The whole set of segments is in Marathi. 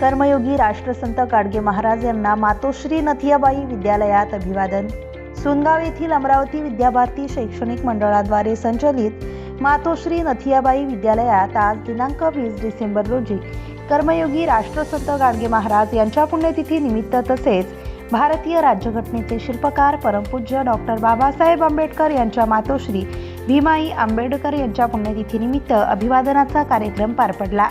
कर्मयोगी राष्ट्रसंत गाडगे महाराज यांना मातोश्री नथियाबाई विद्यालयात अभिवादन. सुनगाव येथील अमरावती विद्याभारती शैक्षणिक मंडळाद्वारे संचलित मातोश्री नथियाबाई विद्यालयात आज दिनांक वीस डिसेंबर रोजी कर्मयोगी राष्ट्रसंत गाडगे महाराज यांच्या पुण्यतिथी निमित्त तसेच भारतीय राज्यघटनेचे शिल्पकार परमपूज्य डॉक्टर बाबासाहेब आंबेडकर यांच्या मातोश्री भीमाई आंबेडकर यांच्या पुण्यतिथीनिमित्त अभिवादनाचा कार्यक्रम पार पडला.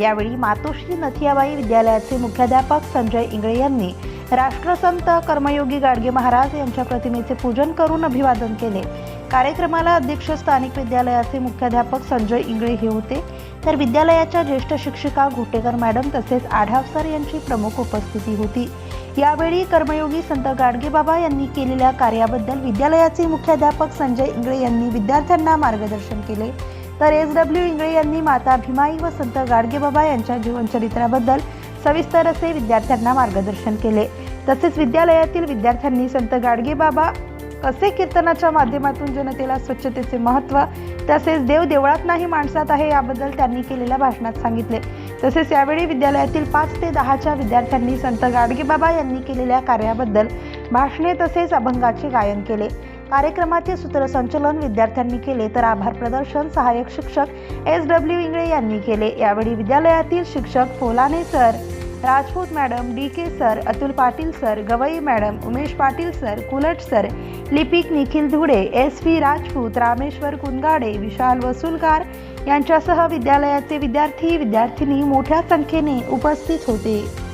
यावेळी मातोश्री नथियाबाई विद्यालयाचे मुख्याध्यापक संजय इंगळे यांनी राष्ट्रसंत कर्मयोगी गाडगे महाराज यांच्या प्रतिमेचे पूजन करून अभिवादन केले. कार्यक्रमाला अध्यक्ष स्थानिक विद्यालयाचे मुख्याध्यापक संजय इंगळे हे होते. तर विद्यालयाच्या ज्येष्ठ शिक्षिका घोटेकर मॅडम तसेच आढाव सर यांची प्रमुख उपस्थिती होती. यावेळी कर्मयोगी संत गाडगेबाबा यांनी केलेल्या कार्याबद्दल विद्यालयाचे मुख्याध्यापक संजय इंगळे यांनी विद्यार्थ्यांना मार्गदर्शन केले. तर एस डब्ल्यू इंगळे यांनी माता भीमाई व संत गाडगेबाबा यांच्या जीवनचरित्राबद्दल सविस्तर असे विद्यार्थ्यांना मार्गदर्शन केले. तसेच विद्यालयातील विद्यार्थ्यांनी संत गाडगेबाबा कसे कीर्तनाच्या माध्यमातून जनतेला स्वच्छतेचे महत्त्व तसेच देव देवळात नाही माणसात आहे याबद्दल त्यांनी केलेल्या भाषणात सांगितले. तसेच यावेळी विद्यालयातील पाच ते दहाच्या विद्यार्थ्यांनी संत गाडगेबाबा यांनी केलेल्या कार्याबद्दल भाषणे तसेच अभंगाचे गायन केले. कार्यक्रमाचे सूत्रसंचलन विद्यार्थ्यांनी केले तर आभार प्रदर्शन सहाय्यक शिक्षक एस डब्ल्यू इंगळे यांनी केले. यावेळी विद्यालयातील शिक्षक Folane sir Rajput madam D K sir Atul Patil sir Gawai madam Umesh Patil sir Kulat sir लिपिक निखिल धुडे एस व्ही राजपूत रामेश्वर कुंगाडे विशाल वसुलकार यांच्यासह विद्यालयाचे विद्यार्थी विद्यार्थिनी मोठ्या संख्येने उपस्थित होते.